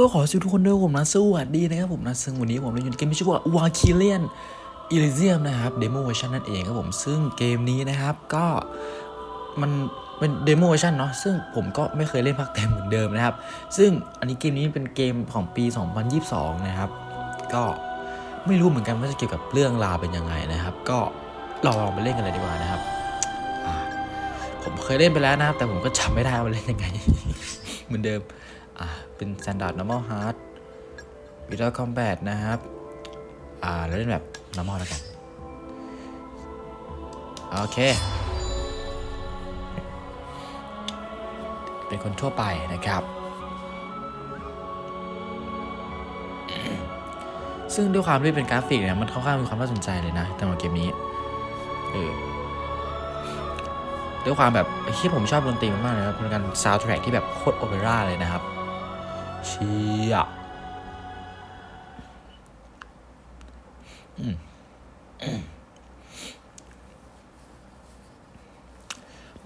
ก็ขอสวัสดีทุกคนด้วยผมนะสวัสดีนะครับผมนะซึ่งวันนี้ผมเราอยู่ในเกมที่ชื่อว่าวาคิเลียนอิลิเซียมนะครับเดโมเวอร์ชันนั่นเองครับผมซึ่งเกมนี้นะครับก็มันเป็นเดโมเวอร์ชันเนาะซึ่งผมก็ไม่เคยเล่นภาคเต็มเหมือนเดิมนะครับ ซึ่งอันนี้เกมนี้เป็นเกมของปี 2022 นะครับ ก็ไม่รู้เหมือนกันว่าจะเกี่ยวกับเรื่องราวเป็นยังไงนะครับ ก็ลองไปเล่นกันเลยดีกว่านะครับผมเคยเล่นไปแล้วนะครับ แต่ผมก็จำไม่ได้ว่าเล่นยังไงเหมือนเดิม อ่าเป็น standard normal hard without combat นะครับ อ่าเราเล่นแบบ normal แล้วกัน โอเค เป็นคนทั่วไปนะครับ ซึ่งด้วยความที่เป็นกราฟิกเนี่ย มันค่อนข้างมีความน่าสนใจเลยนะสำหรับเกมนี้ เออด้วยความแบบที่ผมชอบดนตรีมากๆเลยครับเป็นการซาวด์แทร็กที่แบบโคตรโอเปร่าเลยนะครับ เชี่ยอืมอืม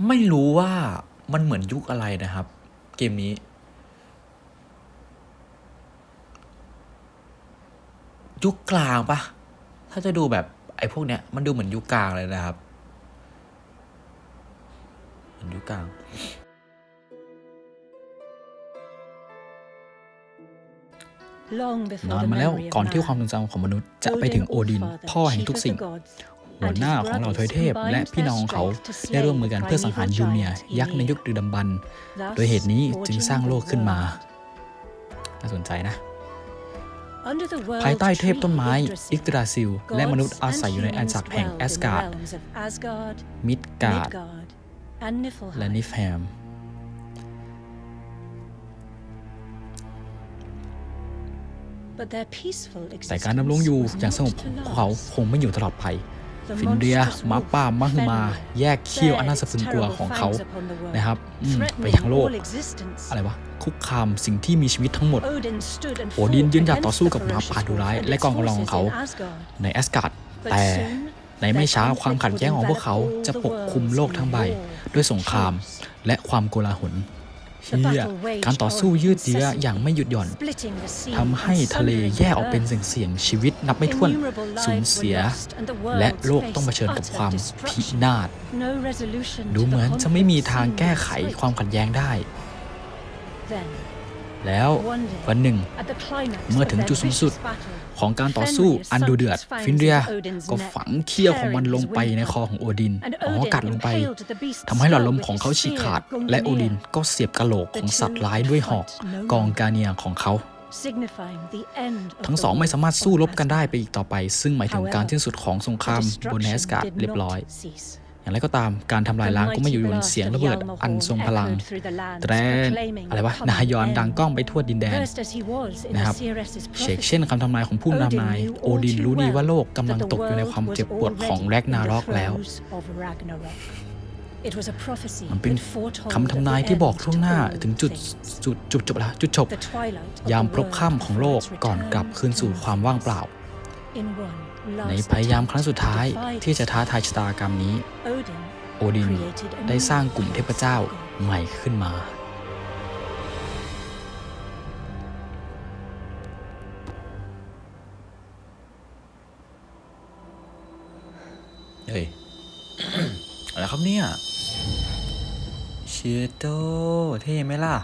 ไม่รู้ว่ามันเหมือนยุคอะไรนะครับ เกมนี้ ยุคกลางปะถ้าจะดูแบบไอ้พวกเนี้ยมันดูเหมือนยุคกลางเลยนะครับ เหมือนยุคกลาง นานมาแล้วก่อนที่ความทรงจำของมนุษย์จะไปถึงโอดิน พ่อแห่งทุกสิ่ง หัวหน้าของเหล่าทวยเทพ และพี่น้องของเขาได้ร่วมมือกันเพื่อสังหารยูเนีย ยักษ์ในยุคดึกดำบรรพ์โดยเหตุนี้จึงสร้างโลกขึ้นมา น่าสนใจนะ ภายใต้เทพต้นไม้ อิกตราซิล และมนุษย์อาศัยอยู่ในอาณาจักรแห่งแอสการ์ดมิดการ์ดและและนินิฟแฮม แต่แต่กาการรดำดำรรงงออยู่ยู่ออย่าย่างงสสงงบบขขอองงพวกเขาเขาคงไม่อยู่ตลอดไปฟิฟินนเรีเรียยหหมามาป่าป่ามมามาฮืฮืออมามาแยกเขี้ยวอนาถฝืนกลัวของเขานะครับอืมไปยังโลก อะไรวะ คุกคามสิ่งที่มีชีวิตทั้งหมด โอโอดิดินนยืยืนนหหยัยัดดต่ต่ออสู้สู้กักับบหหมามาป่าป่าดุดุร้าร้ายยและและกกอองงกำกำลัลังงขขอองงเขาเขา ในแอสการ์ดแต่แต่ในในไม่ไม่ช้าช้าความมคาวขัขัดดแย้แย้งงขขอองงพพววกกเขาเขาจะจะปปกกคคลุลุมมโลโลกกทั้ทั้งงใบใบ ด้ด้ววยยสสงงคครารามมและความโกลาหล เชี่เชี่ยยกาการรต่ต่ออสู้สู้ยืยืดดเยื้เยื้ออออย่างงไม่ไม่หหยุยุดดหหย่ย่ออนนทำให้ทะเลแยกออกเป็นเสียงๆชีวิตนับไม่ถ้วนสูญเสีย และโลกต้องเผชิญกับความพินาศดูดูเหเหมืมืออนนจะจะไม่ไม่มีมีทาทางงแก้แก้ไขไขความมคาวขัขัดดแย้แย้งงได้ได้ แล้แล้วววัวันนหหนึ่นึ่งงเมื่เมื่ออถึถึงงจุจุดดสูสูงงสุสุดด ของการต่อสู้อันดุเดือด ฟินเรียก็ฝังเขี้ยวของมันลงไปในคอของโอดินอ๋อกัดลงไปทำให้หลอดลมของเขาฉีกขาด และโอดินก็เสียบกะโหลกของสัตว์ร้ายด้วยหอกกองกาเนียของเขา ทั้ทั้งงสสอองงไม่ไม่สาามสามารรถถสู้สู้รรบบกักันนได้ได้ไปอีกต่อไป ซึ่งหมายถึงการสิ้นสุดของสงครามบนแอสการ์ดเรียบร้อย อย่างไรก็ตามการทำลายล้างก็ไม่อยู่บนเสียงระเบิดอันทรงพลังแต่อะไรวะนายอนดังก้องไปทั่วดินแดนนะครับเชกเช่นคำทำนายของผู้นำนาย โอดินรู้ดีว่าโลกกำลังตกอยู่ในความเจ็บปวดของแรกนารอกแล้วมันเป็นคำทำนายที่บอกล่วงหน้าถึงจุดจุดจุดจบแล้วจุดจบ ยามพลบค่ำของโลกก่อนกลับคืนสู่ความว่างเปล่า ในพยายามครั้งสุดท้ายที่จะท้าทายชะตากรรมนี้ โอดินได้สร้างกลุ่มเทพเจ้าใหม่ขึ้นมา เฮ้ย อะไรครับเนี่ยเชโตเท่ไหมล่ะ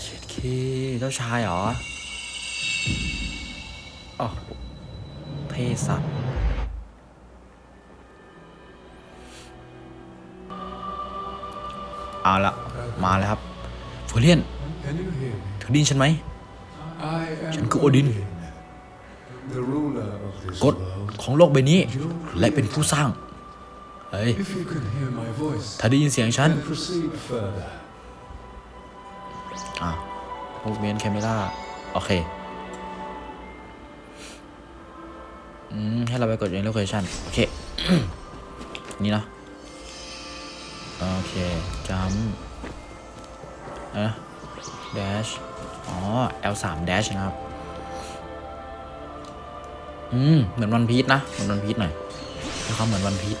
เช็ดเคเจ้าชายเหรออ๋ เท่สัตว์เอาละมาแล้วครับเฟอร์เลียนเธอดินฉันไหม ฉันคือโอดิน กฎของโลกใบนี้ และเป็นผู้สร้าง เฮ้ย ถ้าได้ยินเสียงฉันอะ movement camera โอเค อืมให้เราไปกด in location โอเค นี่เนาะโอเค jump เอะ dash อ๋อ L3 dash นะครับ อืม เหมือนวันพีชนะ เหมือนวันพีชหน่อยมีความเหมือนวันพีช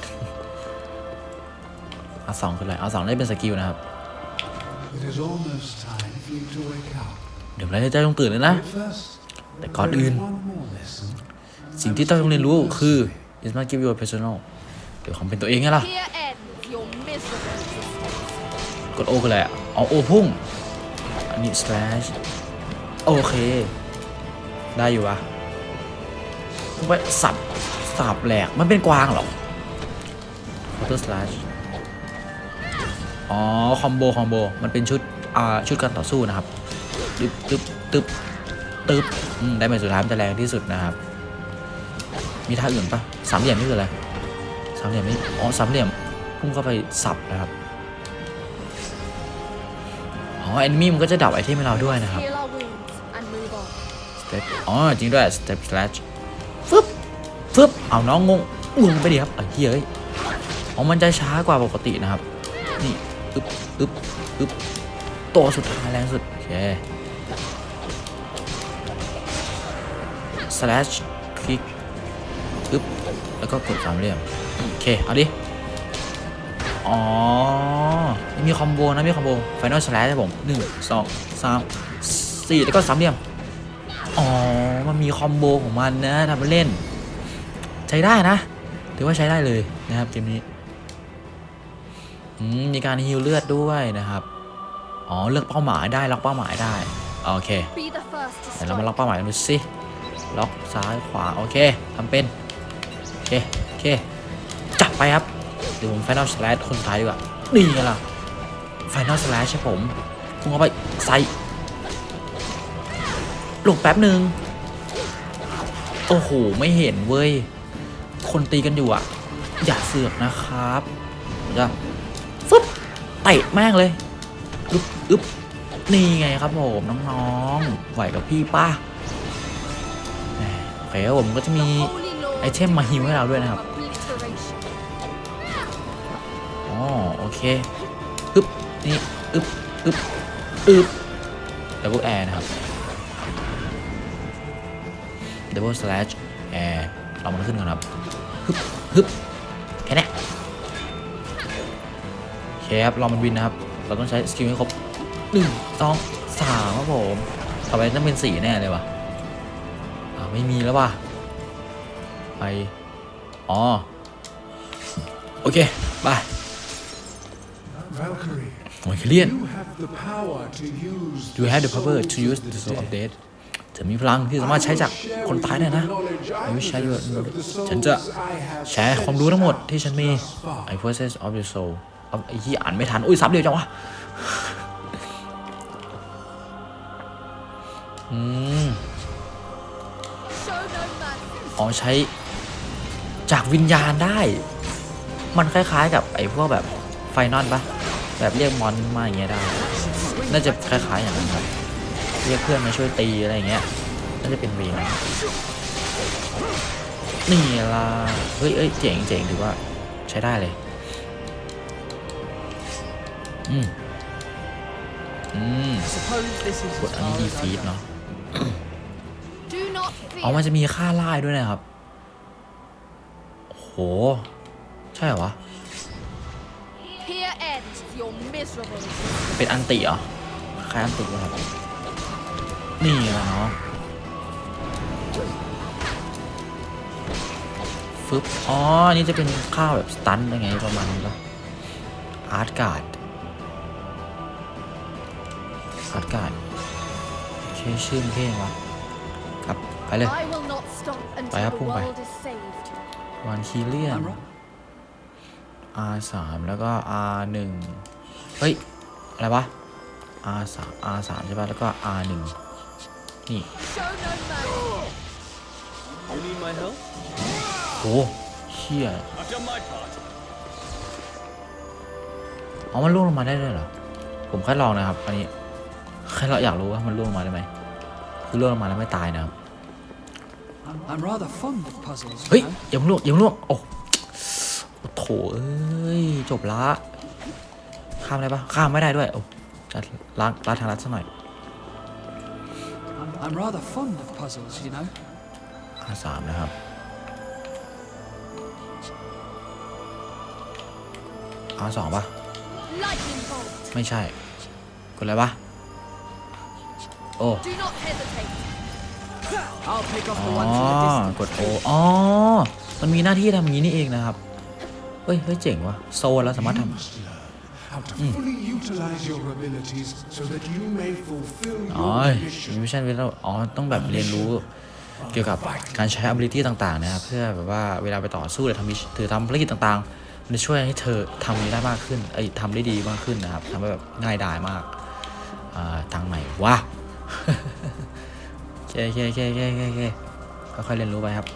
R2 คืออะไร R2 ได้เป็นสกิลนะครับ It is almost time for you to wake up. เดี๋ยวเราจะต้องตื่นแล้วนะ But first, แต่ก่อนอื่น one more lesson. สิ่งที่ต้องเรียนรู้คือ is not give you a personal เดี๋ยวของเป็นตัวเองไงล่ะ Here ends your miserable existence. กดโอคืออะไรอะเอาโอพุ่ง อันนี้ slash โอเค ได้อยู่วะไปสับสับแหลก มันเป็นกวางเหรอ water slash อ๋อ คอมโบ คอมโบ มันเป็นชุด อ่า ชุดการต่อสู้นะครับ ตึ๊บตึ๊บตึ๊บตึ๊บอืมได้มาสุดท้ายมันจะแรงที่สุดนะครับ มีท่าอื่นปะสามเหลี่ยมนี่คืออะไรสามเหลี่ยมนี่อ๋อสามเหลี่ยมพุ่งเข้าไปสับนะครับอ๋อแอนมี่มันก็จะดับไอเทมให้เราด้วยนะครับ Heal our wounds and move on. step อ๋อจริงด้วย step slash ฟึบฟึบเอาน้องงงงงไปดิครับไอ้เหี้ยเอ้ยอ๋อมันจะช้ากว่าปกตินะครับ นี่อึ๊บอึ๊บอึ๊บตัวสุดท้ายแรงสุดโอเค slash คลิก อึ๊บแล้วก็กดสามเหลี่ยมโอเค เอาดิ อ๋อ มีคอมโบนะ มีคอมโบ Final Slash ครับผมหนึ่งสองสามสี่แล้วก็สามเหลี่ยม อ๋อ มันมีคอมโบของมันนะทำมาเล่น ใช้ได้นะ ถือว่าใช้ได้เลยนะครับเกมนี้อืมมีการฮิลเลือดด้วยนะครับ อ๋อ เลือกเป้าหมายได้ ล็อกเป้าหมายได้ โอเค Be the first to เดี๋ยวเรามา strike. ล็อกเป้าหมายกันดูสิล็อกซ้ายขวา โอเคทำเป็นโอ เคโอเค จับไปครับ เดี๋ยวผม Final Slash คนท้ายดีกว่า นี่ไงล่ะ Final Slash ใช่ผมพุ่งเข้าไปใส่หลบแป๊บหนึ่งโอ้โห ไม่เห็นเว้ย คนตีกันอยู่อะ อย่าเสือกนะครับจะฟึบเตะแม่งเลยอึบอึบนี่ไงครับผมน้องๆไหวกับพี่ป้าแหมโอเคผมก็จะมี ไอเทมมาฮิวให้เราด้วยนะครับอ๋อโอเคอึบนี่อึ๊บอึ๊บอึ๊บดับเบิลแอร์นะครับดับเบิลสแลชแอร์เรามันขึ้นก่อนครับฮึบฮึบแค่นี้โอเคครับเรามันวินนะครับ เราต้องใช้สกิลให้ครบหนึ่งสองสามครับผมต่อไปต้องเป็นสี่แน่เลยวะอ่าไม่มีแล้วว่ะ ไป อ๋อ โอเค ไป Valkyrie, โอ้ยเลียน you have the power to use. You have the power to use the soul of death เธอมีพลังที่สามารถใช้จากคนตายได้นะ I wish I would ฉันจะแชร์ความรู้ทั้งหมดที่ฉันมี I possess of the soul เอาไอ้ที่อ่านไม่ทัน อุ้ยซับเดียวจังวะ อืม Show no mercy. อ๋อใช้ จากวิญญาณได้ มันคล้ายๆกับไอ้พวกแบบไฟนอลปะแบบเรียกมอนมาอย่างเงี้ยได้ น่าจะคล้ายๆอย่างนั้นครับเรียกเพื่อนมาช่วยตีอะไรอย่างเงี้ย น่าจะเป็นวีนะนี่ล่ะเฮ้ยเอ้ยเจ๋งเจ๋งถือว่าใช้ได้เลย อืม อืม Suppose this is กดอันนี้ดีฟีดเนาะ Do not อ๋อ fear. มันจะมีค่าไล่ด้วยนะครับโห ใช่เหรอวะ Here ends your miserable existence. เป็นอันติเหรอคล้ายอันติเลยครับ นี่แหละเนาะฟึบอ๋อ นี่จะเป็นข้าวแบบสตันยังไงประมาณนี้ปะอาร์ตการ์ด อาร์ตการ์ดโอเคชื่อมันเท่วะครับ ไปเลย I will not stop until Phải the áp phung phải. world is saved. วันคีเลียน R สามแล้วก็ R หนึ่งเฮ้ย อะไรวะ R สาม R สามใช่ป่ะ แล้วก็ R หนึ่งนี่ Show no mercy. You need my help? โหเชี่ย I've done my part. อ๋อมันล่วงลงมาได้ด้วยเหรอ ผมแค่ลองนะครับ อันนี้แค่เราอยากรู้ว่ามันล่วงลงมาได้ไหมคือล่วงลงมาแล้วไม่ตายนะครับ I'm, I'm rather fond of puzzles. เฮ้ย you know. อย่าเพิ่งล่วงอย่าเพิ่งล่วงโอ้โอ้โถเอ้ยจบละข้ามได้ปะข้ามไม่ได้ด้วยโอ้จะล้างล้างทางลัดสักหน่อย I'm, I'm rather fond of puzzles, you know. R สามนะครับ R สองปะ Lightning bolt. ไม่ใช่กดอะไรวะโอ้ Do not hesitate. I'll pick off อ๋ the อ ones in the distance. กดโออ๋อ มันมีหน้าที่ทำอย่างนี้นี่เองนะครับ เฮ้ย เฮ้ย เจ๋งว่ะ โซนเราสามารถ You ทำ must learn how to fully utilize your abilities so that you may fulfill อ๋อ your มี mission. มิชชั่นเวลอ๋อ ต้องแบบเรียนรู้เกี่ยวกับการใช้ ability ต่างๆ นะครับ เพื่อแบบว่าเวลาไปต่อสู้หรือทำมิชถือทำภารกิจต่างๆ มันจะช่วยให้เธอทำนี้ได้มากขึ้นไอ้ยทำได้ดีมากขึ้นนะครับทำให้แบบง่ายดายมาก อ่า ทางไหนวะโอ เคโอเคโอเคโอเคโอเคค่อยๆเรียนรู้ไปครับ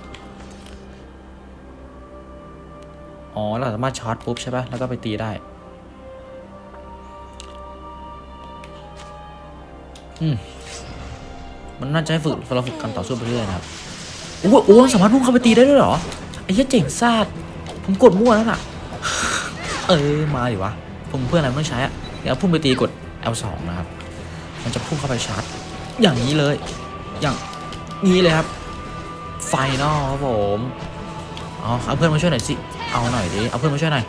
อ๋อ เราสามารถช็อตปุ๊บใช่ปะแล้วก็ไปตีได้ อืม มันน่าจะให้ฝึกเราฝึกการต่อสู้ไปเรื่อยนะครับโอ้โหอ้สามารถพุ่งเข้าไปตีได้ด้วยเหรอ ไอ้เหี้ยเจ๋งซาดผมกดมั่วแล้วน่ะ เออมาดิวะ ผมเพื่อนอะไรไม่ต้องใช้อะเดี๋ยวพุ่งไปตีกด L2 นะครับ มันจะพุ่งเข้าไปชาร์จ อย่างนี้เลย อย่างนี้เลยครับ ไฟนอลครับผมเอาเอาเพื่อนมาช่วยหน่อยสิ เอาหน่อยดิ เอาเพื่อนมาช่วยหน่อย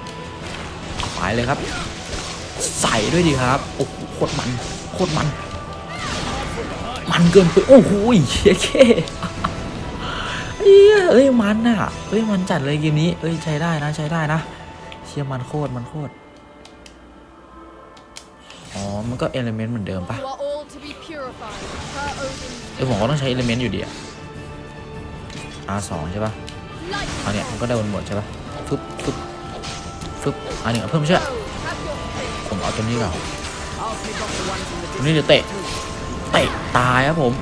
เอาไปเลยครับ ใส่ด้วยดีครับ โอ้โหโคตรมัน โคตรมัน มันเกินไป โอ้โหเชี่ยเคเฮ้ยเอ้ยมันอะเฮ้ยมันจัดเลยเกมนี้ เอ้ยใช้ได้นะใช้ได้นะ เชี่ยมันโคตรมันโคตร อ๋อ มันก็เอลเมนต์เหมือนเดิมปะ You are all to be purified per Odin's เอ้ยผมก็ต้องใช้เอลเมนต์อยู่ดีอะ R2 ใช่ปะ light. อันเนี้ยมันก็ได้วนหมดใช่ปะฟึบฟึบฟึบอันนี้เอาเพิ่มไม่ใช่ Go, have your fill. ผมเอาตัวนี้ก่อน I'll pick off the ones in the ตัวนี้เดี๋ยวเตะ เตะตายครับผม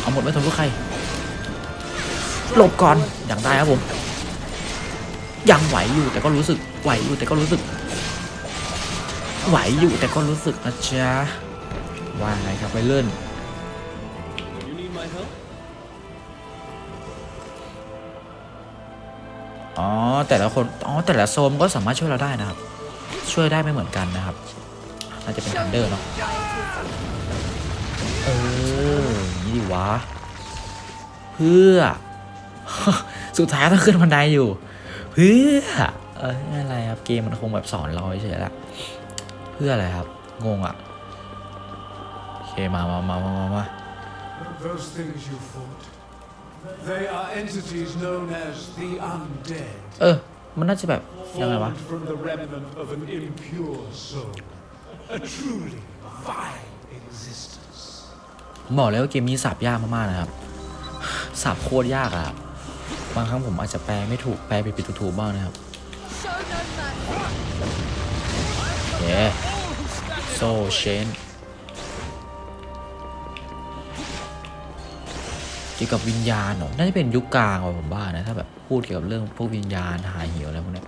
เอาหมดไม่ทนลูกใคร หลบก่อน อย่างได้ครับผม ยังไหวอยู่แต่ก็รู้สึก ไหวอยู่แต่ก็รู้สึก ไหวอยู่แต่ก็รู้สึกนะจ๊ะว่าไงครับไปเลื่อนอ๋อแต่ละคนอ๋อแต่ละโซนก็สามารถช่วยเราได้นะครับ ช่วยได้ไม่เหมือนกันนะครับน่าจะเป็นทันเดอร์เนาะเออย่างนี้ดิวะเพื่อ สุดท้ายต้องขึ้นบันไดอยู่ เพื่อเอออะไรครับเกมมันคงแบบสอนเราเฉยๆละ เพื่ออะไรครับ งงอะ โอเค มามามามามามา Those things you fought, they are entities known as the undead. เออ มันน่าจะแบบ ยังไงวะ Formed from the remnant of an impure soul. A truly vile existence. ผมบอกเลยว่าเกมนี้สับยากมากๆนะครับ สับโคตรยากอะครับบางครั้งผมอาจจะแปลไม่ถูกแปลผิดๆถูกๆบ้างนะครับ Show no mercy. โอเคโซเชนเกี่ยวกับวิญญาณเหรอน่าจะเป็นยุคกลางว่ะผมว่านะ ถ้าแบบพูดเกี่ยวกับเรื่องพวกวิญญาณหายเหี่ยวอะไรพวกเนี้ย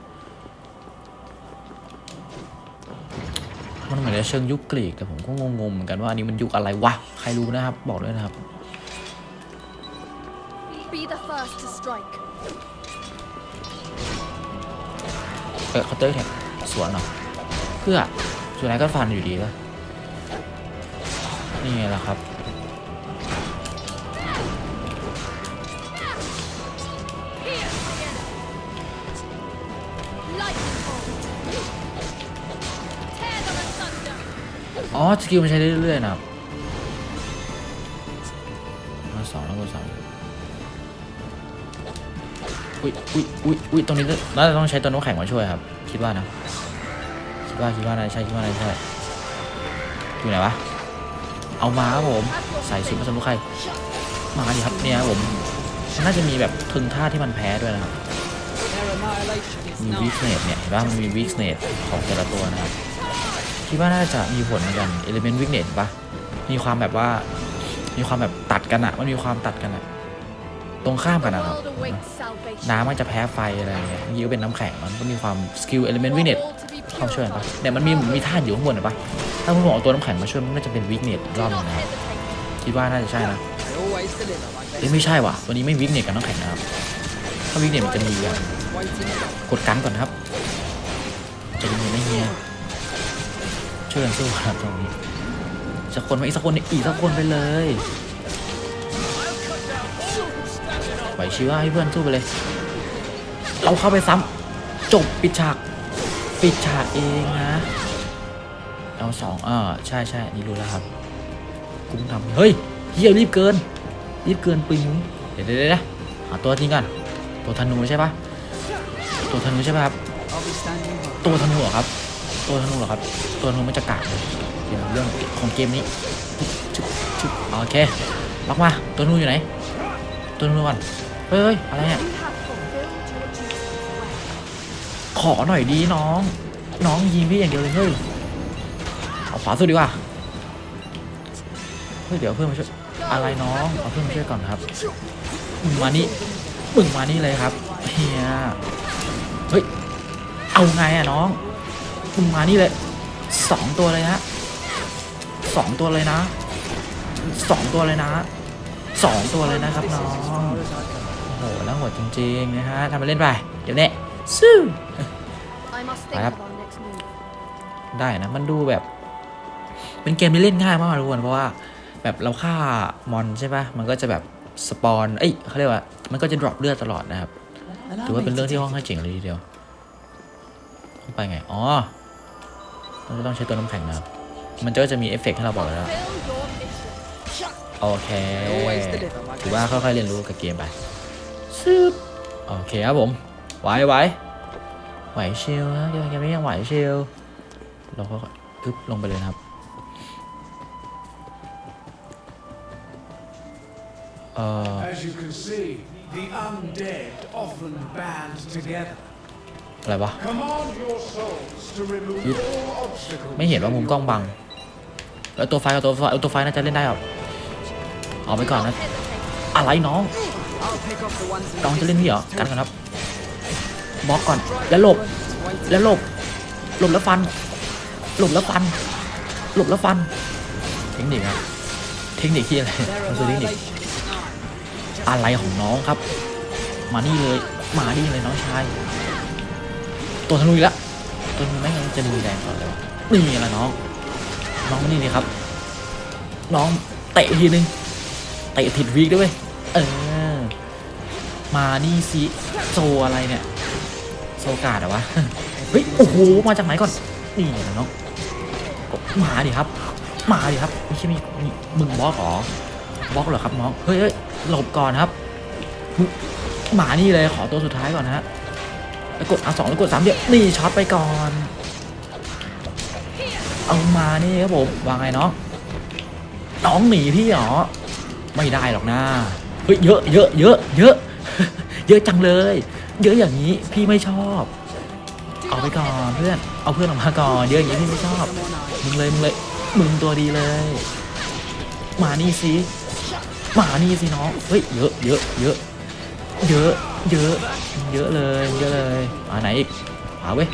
มันเหมือนจะเชิงยุคกรีกแต่ผมก็งงๆเหมือนกันว่าอันนี้มันยุคอะไรวะ ใครรู้นะครับ บอกด้วยนะครับ Be the first to strike. เออเคาน์เตอร์แท็กสวนเหรอเพื่อสุดท้ายก็ฟันอยู่ดีป่ะนี่ไงล่ะครับ อ๋อ สกิลมันใช้ได้เรื่อยๆนะครับมาสองแล้วก็สามอุ้ยอุ้ยอุ้ยอุ้ยตรงนี้น่าจะต้องใช้ตัวน้ำแข็งมาช่วยครับ คิดว่านะ ดว่าคิดว่าน่าจะใช่คิดว่าน่าจะใช่อยู่ไหนวะเอามาครับผมใส่ชุดมาสมุนไพรมาดิครับเนี่ยผมน่าจะมีแบบทึงท่าที่มันแพ้ด้วยนะครับมีวิกเนตเนี่ยเห็นป่ะมันมีวิกเนตของแต่ละตัวนะครับคิดว่าน่าจะมีผลเหมือนกันเอลิเมนต์วิกเนตปะมีความแบบว่ามีความแบบตัดกันอะมันมีความตัดกันอะตรงข้ามกันนะครับ น้ำมันจะแพ้ไฟอะไรเงี้ยเมื่อกี้ก็เป็นน้ำแข็งมันก็มีความสกิลเอลิเมนต์วิกเนต เข้าช่วยปะเนี่ยมันมีมีท่าอยู่ข้างบนเห็นปะถ้าผมเอาตัวน้ำแข็งมาช่วยมันน่าจะเป็นวิกเนตรอบนึงนะครับคิดว่าน่าจะใช่นะเอ้ยไม่ใช่ว่ะตัวนี้ไม่วิกเนตกับน้ำแข็งนะครับถ้าวิกเนตมันจะมีอะ waiting up. กดกันก่อนนะครับใจะยินๆนะเฮียช่วยกันสู้ครับตรงนี้สักคนไหมอีกสักคนอีกสักคนไปเลยไหวชิว่าให้เพื่อนสู้ไปเลย เราเข้าไปซ้ำจบปิดฉาก ปิดฉากเองนะ L สองอ่าใช่ใช่นี่รู้แล้วครับกูเพิ่งทำเฮ้ยเฮียรีบเกิน รีบเกินปุยมุ้งเดี๋ยวเดี๋ยวเดี๋ยวหาตัวจริงก่อนตัวธนูใช่ปะตัวธนูใช่ปะครับ ตัวธนูเหรอครับ ตัวธนูเหรอครับ ตัวธนูมันจะกากเลยเดี๋ยวเรื่องของเกมนี้ชึบชึบโอเคล็อกมา ตัวธนูอยู่ไหน ตัวธนูก่อนเฮ้ยอะไรเนี่ย ขอหน่อยดีน้อง น้องยิงพี่อย่างเดียวเลยเฮ้ยเอาขวาสุดดีกว่าเฮ้ยเดี๋ยวเพื่อนมาช่วยอะไรน้องเอาเพื่อนมาช่วยก่อนครับมึงมานี่มึงมานี่เลยครับเฮียเฮ้ยเอาไงอะน้องมึงมานี่เลยสองตัวเลยนะสองตัวเลยนะสองตัวเลยนะสองตัวเลยนะครับน้องโอ้โหแล้วโหดจริงๆนะฮะทำไปเล่นไปเดี๋ยวเนี้ ซื้อ I must think Yep. of our next move. ได้นะ มันดูแบบ เป็นเกมที่เล่นง่ายมากทุกคนเพราะว่า แบบเราฆ่ามอนใช่ปะมันก็จะแบบสปอนเอ้ยเขาเรียกว่า มันก็จะดรอปเลือดตลอดนะครับ ถือว่าเป็นเรื่องที่ค่อนข้างเจ๋งเลยทีเดียวเข้าไปไง อ๋อมันจะต้องใช้ตัวน้ำแข็งนะครับ มันก็จะมีเอฟเฟกต์ให้เราบอกแล้ว Fulfill your mission. โอเค I always deliver, my ถือ guy. ว่าค่อยๆเรียนรู้กับเกมไปซึบโอเคครับผม ไหวไหวไหวชิลนะเกมเกมนี้ยังไหวชิลเราก็ปึ๊บลงไปเลยนะครับเอ่อ As you can see, the undead often band together. อะไรวะ Command your souls to remove Yep. all obstacles. ไม่เห็นว่ามุมกล้องบัง แล้วตัวไฟกับตัวไฟเอาตัวไฟน่าจะเล่นได้หรอเอาไปก่อนนะ อะไรน้อง I'll pick off the ones in น้อง the จะเล่นพี่เหรอ distance. กันกันครับ บล็อกก่อน แล้วหลบ แล้วหลบ หลบแล้วฟัน หลบแล้วฟัน หลบแล้วฟัน เทคนิคครับเทคนิคที่อะไรมันคือเทคนิคอะไรของน้องครับ มานี่เลย มานี่เลยน้องชาย ตัวธนูอีกแล้วตัวธนูแม่งยังจะรุนแรงก่อนเลยวะนี่อะไรน้อง น้องนี่เลยครับ น้องเตะทีนึง เตะผิดวีกด้วยเวยเออ มานี่สิโซอะไรเนี่ย ซกาดเหรอวะ เฮ้ย โอ้โห มาจากไหนก่อน นี่นะน้องก็มาดิครับ มาดิครับ ไม่ใช่มีมีมึงบล็อกหรอบล็อกเหรอครับน้องเฮ้ยเฮ้ยหลบก่อนครับ หมานี่เลยขอตัวสุดท้ายก่อนนะฮะแล้วกดอะสองแล้วกดสามเดียวนี่ช็อตไปก่อน เอามานี่ครับผมวางไงน้อง น้องหนีพี่เหรอ ไม่ได้หรอกนะ เฮ้ยเยอะเยอะเยอะเยอะ เยอะจังเลย เยอะอย่างนี้พี่ไม่ชอบ เอาไปก่อนเพื่อน เอาเพื่อนออกมาก่อนเยอะอย่างนี้พี่ไม่ชอบ มึงเลยมึงเลยมึงตัวดีเลย มานี่สิ มานี่สิน้อง เฮ้ยเยอะเยอะเยอะเยอะเยอะเยอะเลยเยอะเลยมาไหนอีกขวาเว้ย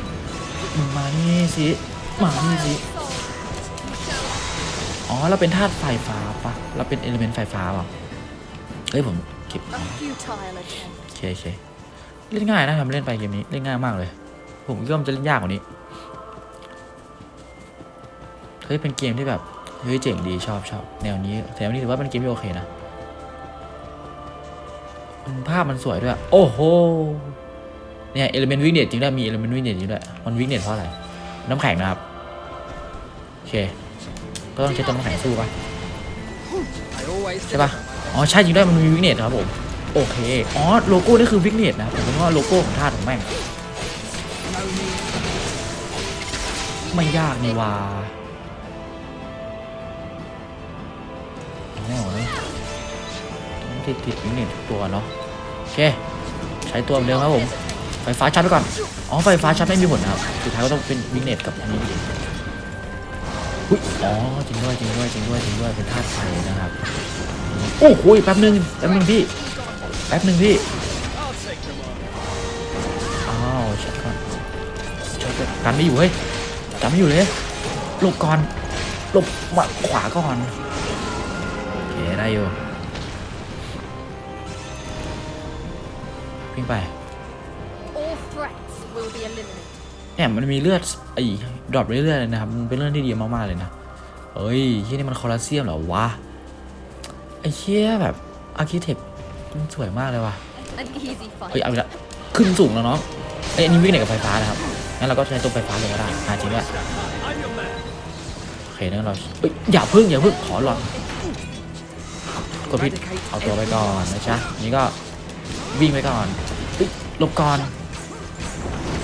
มึงมานี่สิมานี่สิอ๋อเราเป็นธาตุไฟฟ้าปะเราเป็นเอลิเมนต์ไฟฟ้าเปล่าเฮ้ยผมเก็บโอเคโอเค เล่นง่ายนะทำเล่นไปเกมนี้เล่นง่ายมากเลย ผมคิดว่ามันจะเล่นยากกว่านี้เฮ้ยเป็นเกมที่แบบเฮ้ยเจ๋งดีชอบชอบแนวนี้แนวนี้ถือว่าเป็นเกมที่โอเคนะภาพมันสวยด้วย โอ้โหเนี่ยเอลิเมนต์วิกเนตจริงด้วยมีเอลิเมนต์วิกเนตจริงด้วยมันวิกเนตเพราะอะไร น้ำแข็งนะครับ โอเค ก็ต้องใช้ตัวน้ำแข็งสู้ปะใช่ปะอ๋อ ใช่จริงด้วยมันมีวิกเนตครับผม โอเค อ๋อ โลโก้นี่คือวิกเนตนะ ผมว่าโลโก้ของธาตุของแม่ง ไม่ยากนี่ว่าอ๋อต้องติดติดวิกเนตทุกตัวเนาะ โอเค ใช้ตัวเหมือนเดิมครับผม ไฟฟ้าช็อตไปก่อน อ๋อ ไฟฟ้าช็อตไม่มีผลนะครับ สุดท้ายก็ต้องเป็นวิกเนตกับอันนี้อุ้ย อ๋อ จริงด้วย จริงด้วย จริงด้วย จริงด้วย เป็นธาตุไฟนะครับ โอ้โหแป๊บนึงแป๊บนึงพี่ ป๊บนึงพี่ อ้าวช็อตก่อนช็อตก่อนกันไม่อยู่เฮ้ยกันไม่อยู่เลยหลบก่อนหลบมาขวาก่อนโอเคได้อยู่วิ่งไป All threats will be eliminated. เนี่ยมันมีเลือดไอ้ดรอปเรื่อยๆเลยนะครับมันเป็นเรื่องที่ดีมากๆเลยนะเอ้ยที่นี่มันคอลอสเซียมเหรอวะไอ้เชี่ยแบบอาร์เคเต็ก มันสวยมากเลยว่ะ An easy เฮ้ย fight. เอาอีกแล้วขึ้นสูงแล้วเนาะเอ้ยอันนี้วิ่งไหนกับไฟฟ้านะครับงั้นเราก็ใช้ตัวไฟฟ้าเลยก็ได้อ่าจริงด้วยนั้นเราเอ้ยอย่าพึ่งอย่าพึ่งขอหลอดกดผิดเอาตัวไปก่อนนะจ๊ะนี่ก็วิ่งไปก่อนเอ้ยหลบก่อน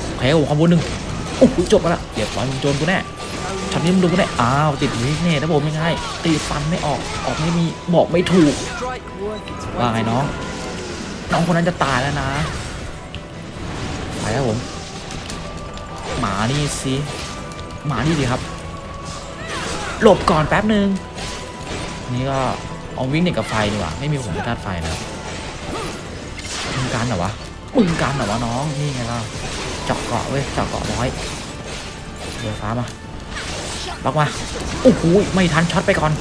โอเคโอ้คอมโบหนึ่งโอ้โหจบแล้วเดี๋ยวปล่อยมึงโจรกูแน่ช็อตนี้มึงโดนกูแน่อ้าวติดวิกเนี่ยนะผมยังไงตีฟันไม่ออกออกไม่มีบอกไม่ถูก ว่าไงน้อง น้องคนนั้นจะตายแล้วนะไปครับผม หมานี่สิหมานี่ดีครับ หลบก่อนแป๊บหนึ่งนี่ก็เอาวิ่งเน็ตกับไฟดีกว่า ไม่มีผมเป็นธาไฟนะมึงกันเหรอวะมึงกันเหรอวะน้อง นี่ไงล่ะเจาะเกาะเว้ยเจาะเกาะร้อยเดี๋ยวฟ้ามาล็อกมา โอ้โห ไม่ทันช็อตไปก่อน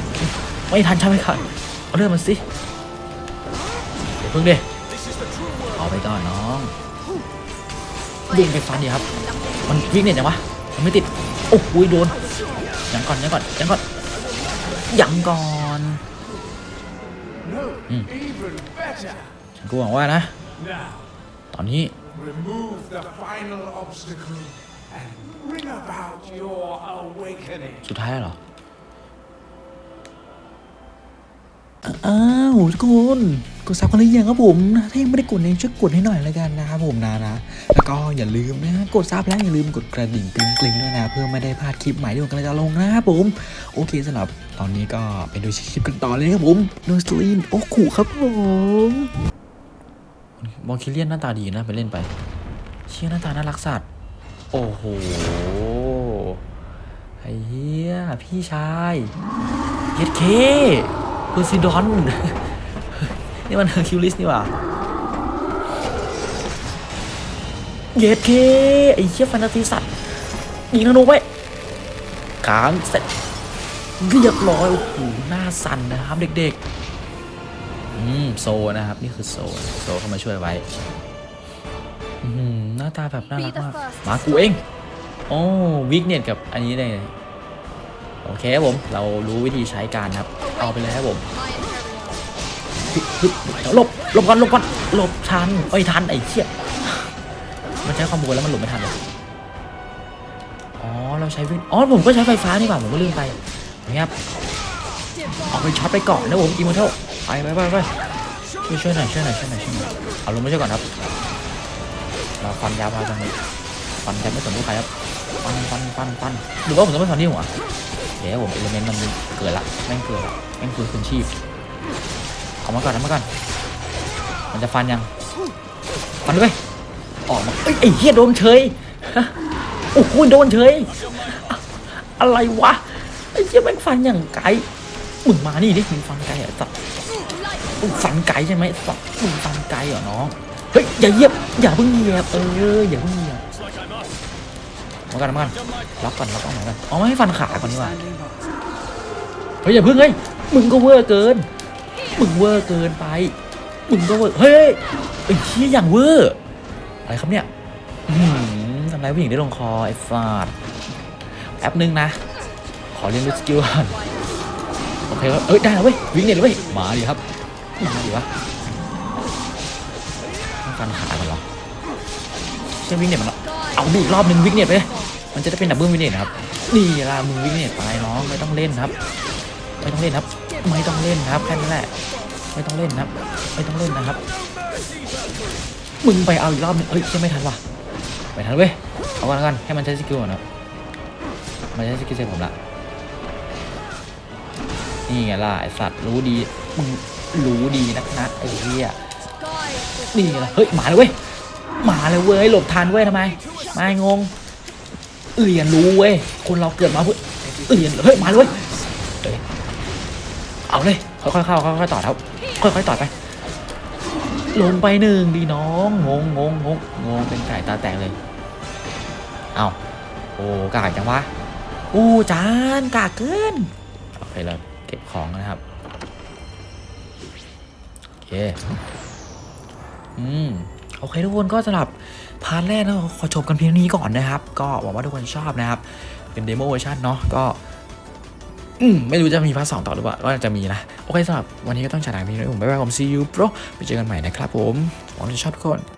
ไม่ทันช็อตไปก่อน เอาเรื่องมันสิ ยวพึ่งดิเอาไปก่อนน้องวิ่งไปฟันดิครับ มันวิ่งเนี่ยยังวะมันไม่ติด โอ้โหโดนยังก่อนยังก่อนยังก่อนยังก่อน No, even better. ฉันก็หวังว่านะ Now, ตอนนี้ remove the final obstacle and bring about your awakening. สุดท้ายแล้วเหรอ อ้าวทุกคน กดซับกันหรือยังครับผมนะถ้ายังไม่ได้กดเนี่ยช่วยกดให้หน่อยแล้วกันนะครับผมนะนะแล้วก็อย่าลืมนะกดซับแล้วอย่าลืมกดกระดิ่งกริ๊งๆด้วยนะ เพื่อไม่ได้พลาดคลิปใหม่ที่ผมกำลังจะลงนะครับผม โอเคสำหรับตอนนี้ก็ไปดูคลิปกันต่อเลยครับผมโนสลีนโอ้ขู่ครับผมมองคิเลียนหน้าตาดีนะไปเล่นไปเชี่ยหน้าตาน่ารักสัตว์โอ้โหไอ้เหี้ยพี่ชายเย็ดเคเพอร์ซิดอน นี่มันเฮอร์คิวลิสนี่หว่าเย็ดเคไอ้เชี่ยแฟนตาซีสัตว์ยิงธนูไว้ขางเสร็จเรียบร้อยโอ้โหหน้าสั่นนะครับเด็กๆอืมโซนะครับ นี่คือโซโซเข้ามาช่วยไว้อืมหน้าตาแบบน่ารักมากมากูเองโอ้วิกเน็ตกับอันนี้เลยโอเคครับผม เรารู้วิธีใช้การครับ เอาไปเลยครับผม หลบหลบก่อนหลบก่อนหลบทันเอ้ยทันไอ้เชี่ยมันใช้คอมโบแล้วมันหลบไม่ทันเลยอ๋อเราใช้วิกอ๋อผมก็ใช้ไฟฟ้านี่หว่าผมก็ลืมไปนะครับเอาไปช็อตไปก่อนนะผมอีโมเทลไปไปไปไปช่วยช่วยหน่อยช่วยหน่อยช่วยหน่อยช่วยหน่อยเอาลงมาช่วยก่อนครับเราฟันยาวมาจังเลยฟันจะไม่สนลูกใครครับฟันฟันฟันฟันหรือว่าผมต้องไปฟันที่หัวเดี๋ยวผมเอลเมนต์มันเกิดละแม่งเกิดละแม่งฟื้นคืนชีพ เอามาก่อนเอามาก่อน มันจะฟันยัง ฟันด้วยออกมาเอ้ยไอ้เหี้ยโดนเฉยโอ้โหโดนเฉย อะไรวะ ไอ้เหี้ยแม่งฟันอย่างไกลมึงมานี่ดิมึงฟันไกลเหรอสัตว์มึงฟันไกลใช่ไหมสัตว์มึงฟันไกลเหรอน้อง เฮ้ยอย่าเหยียบอย่าเพิ่งเหยียบเอออย่าเพิ่งเหยียบมากันมากันล็อกก่อนล็อกก่อนมากันอ๋อไม่ให้ฟันขาก่อนดีกว่าเฮ้ยอย่าเพิ่งเฮ้ยมึงก็เวอร์เกิน มึงเวอร์เกินไป มึงก็เวอร์เฮ้ยไอ้เชี่ยอย่างเวอร์ อะไรครับเนี่ยทำไรผู้หญิงได้ลงคอไอ้ฟาดแป๊บนึงนะ ขอเรียนรู้สกิลก่อนโอเคครับเอ้ยได้แล้วเว้ยวิ่งเนี่ยเลยเว้ยมาดิครับมาดิวะต้องฟันขาก่อนเหรอเชี่ยวิ่งเนี่ยมันเอาดิอีกรอบหนึ่งวิ่งเนี่ยไปมันจะได้เป็นดับเบิลวิ่งเนี่ยครับนี่ล่ะมึงวิ่งเนี่ยไปน้องไม่ต้องเล่นครับ ไม่ต้องเล่นครับ ไม่ต้องเล่นครับแค่นั้นแหละ ไม่ต้องเล่นนะครับ ไม่ต้องเล่นนะครับ มึงไปเอาอีกรอบนึงเอ้ยยังไม่ทันว่ะไม่ทันเว้ย เอากันกันให้มันใช้สกิลก่อนนะมันใช้สกิลเสร็จผมละ นี่ไงล่ะไอสัตว์รู้ดี มึงรู้ดีนักนะไอ้เหี้ยนี่ไงล่ะ เฮ้ย มาเลยเว้ย มาเลยเว้ย หลบทันเว้ยทำไม ไม่งง เรียนรู้เว้ย คนเราเกิดมาเพื่อเรียน เฮ้ย มาเลยเว้ย เอาเลยค่อยๆเข้าค่อยๆต่อครับค่อยๆต่อไป ลงไปหนึ่งดีน้องงงงงงงงงเป็นไก่ตาแตกเลย เอาโอ้กากจังวะอู้จานกากเกินโอเคเราเก็บของนะครับโอเคอืมโอเคทุกคนก็สำหรับพาร์ทแรกนะขอจบกันเพียงนี้ก่อนนะครับ ก็หวังว่าทุกคนชอบนะครับ เป็นเดโมเวอร์ชันเนาะก็ ไม่รู้จะมีพาร์ทสองต่อหรือเปล่าก็จะมีนะ โอเคสำหรับวันนี้ก็ต้องจากลาไปนี้นะผมบ๊ายบายผมซีอูโปรไปเจอกันใหม่นะครับผมหวังจะชอบทุกคน